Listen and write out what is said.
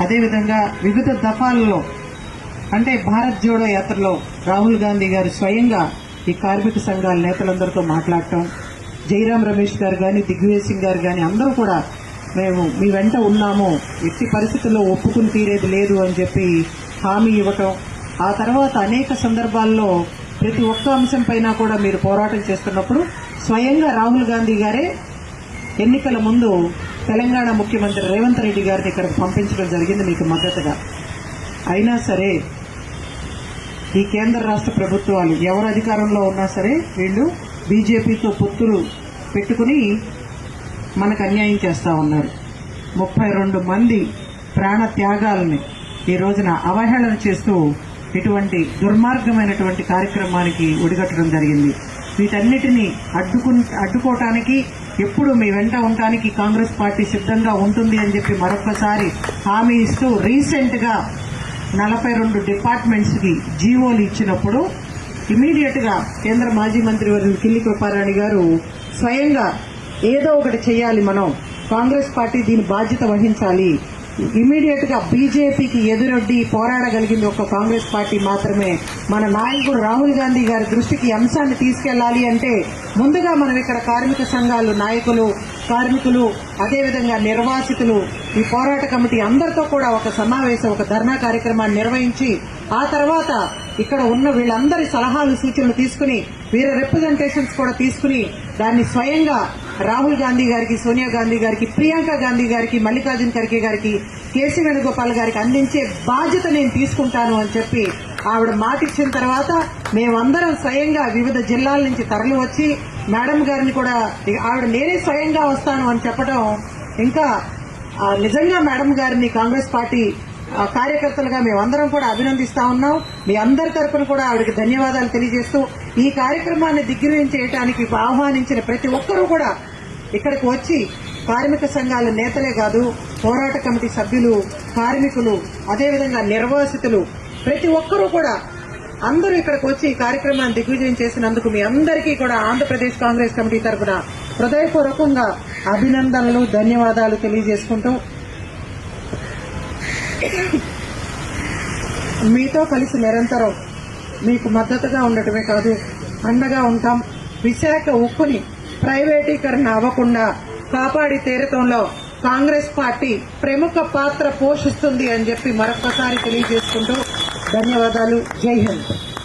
అదేవిధంగా వివిధ దఫాలలో అంటే భారత్ జోడో యాత్రలో రాహుల్ గాంధీ గారు స్వయంగా ఈ కార్మిక సంఘాల నేతలందరితో మాట్లాడటం జయరాం రమేష్ గారు కానీ దిగ్విజయ్ సింగ్ గారు కానీ అందరూ కూడా మేము మీ వెంట ఉన్నాము ఎట్టి పరిస్థితుల్లో ఒప్పుకుని తీరేది లేదు అని చెప్పి హామీ ఇవ్వటం ఆ తర్వాత అనేక సందర్భాల్లో ప్రతి ఒక్క అంశంపైన కూడా మీరు పోరాటం చేస్తున్నప్పుడు స్వయంగా రాహుల్ గాంధీ గారే ఎన్నికల ముందు తెలంగాణ ముఖ్యమంత్రి రేవంత్ రెడ్డి గారిని ఇక్కడికి పంపించడం జరిగింది మీకు మద్దతుగా. అయినా సరే ఈ కేంద్ర రాష్ట్ర ప్రభుత్వాలు ఎవరు అధికారంలో ఉన్నా సరే వీళ్ళు బీజేపీతో పొత్తులు పెట్టుకుని మనకు అన్యాయం చేస్తూ ఉన్నారు. ముప్పై రెండు మంది ప్రాణ త్యాగాలని ఈ రోజున అవహేళన చేస్తూ ఇటువంటి దుర్మార్గమైనటువంటి కార్యక్రమానికి ఒడిగట్టడం జరిగింది. వీటన్నిటిని అడ్డుకు అడ్డుకోవటానికి ఎప్పుడు మీ వెంట ఉండటానికి కాంగ్రెస్ పార్టీ సిద్ధంగా ఉంటుంది అని చెప్పి మరొకసారి హామీ ఇస్తూ రీసెంట్గా నలభై రెండు డిపార్ట్మెంట్స్కి జీవోలు ఇచ్చినప్పుడు ఇమీడియట్గా కేంద్ర మాజీ మంత్రి వర్గం కిల్లి కృపారాణి గారు స్వయంగా ఏదో ఒకటి చేయాలి మనం. కాంగ్రెస్ పార్టీ దీని బాధ్యత వహించాలి. ఇమీడియట్గా బీజేపీకి ఎదురొడ్డి పోరాడగలిగింది ఒక కాంగ్రెస్ పార్టీ మాత్రమే. మన నాయకుడు రాహుల్ గాంధీ గారి దృష్టికి అంశాన్ని తీసుకెళ్ళాలి అంటే ముందుగా మనం ఇక్కడ కార్మిక సంఘాలు నాయకులు కార్మికులు అదేవిధంగా నిర్వాసితులు ఈ పోరాట కమిటీ అందరితో కూడా ఒక సమావేశం ఒక ధర్నా కార్యక్రమాన్ని నిర్వహించి ఆ తర్వాత ఇక్కడ ఉన్న వీళ్ళందరి సలహాలు సూచనలు తీసుకుని వీరి రిప్రజెంటేషన్స్ కూడా తీసుకుని దాన్ని స్వయంగా రాహుల్ గాంధీ గారికి సోనియా గాంధీ గారికి ప్రియాంక గాంధీ గారికి మల్లికార్జున్ ఖర్గే గారికి కేసీ వేణుగోపాల్ గారికి అందించే బాధ్యత నేను తీసుకుంటాను అని చెప్పి ఆవిడ మాట ఇచ్చిన తర్వాత మేమందరం స్వయంగా వివిధ జిల్లాల నుంచి తరలి వచ్చి మేడం గారిని కూడా ఆవిడ నేనే స్వయంగా వస్తాను అని చెప్పడం ఇంకా నిజంగా మేడం గారిని కాంగ్రెస్ పార్టీ కార్యకర్తలుగా మేమందరం కూడా అభినందిస్తా ఉన్నాం. మీ అందరి తరపున కూడా ఆవిడకి ధన్యవాదాలు తెలియజేస్తూ ఈ కార్యక్రమాన్ని దిగ్విజయం చేయడానికి ఆహ్వానించిన ప్రతి ఒక్కరూ కూడా ఇక్కడికి వచ్చి కార్మిక సంఘాల నేతలే కాదు పోరాట కమిటీ సభ్యులు కార్మికులు అదేవిధంగా నిర్వాసితులు ప్రతి ఒక్కరూ కూడా అందరూ ఇక్కడికి వచ్చి ఈ కార్యక్రమాన్ని దిగ్విజయం చేసినందుకు మీ అందరికీ కూడా ఆంధ్రప్రదేశ్ కాంగ్రెస్ కమిటీ తరఫున హృదయపూర్వకంగా అభినందనలు ధన్యవాదాలు తెలియజేసుకుంటూ మీతో కలిసి నిరంతరం మీకు మద్దతుగా ఉండటమే కాదు అండగా ఉంటాం. విశాఖ ఉక్కుని ప్రైవేటీకరణ అవ్వకుండా కాపాడి తీరటంలో కాంగ్రెస్ పార్టీ ప్రముఖ పాత్ర పోషిస్తుంది అని చెప్పి మరొకసారి తెలియజేసుకుంటూ ధన్యవాదాలు. జై హింద్.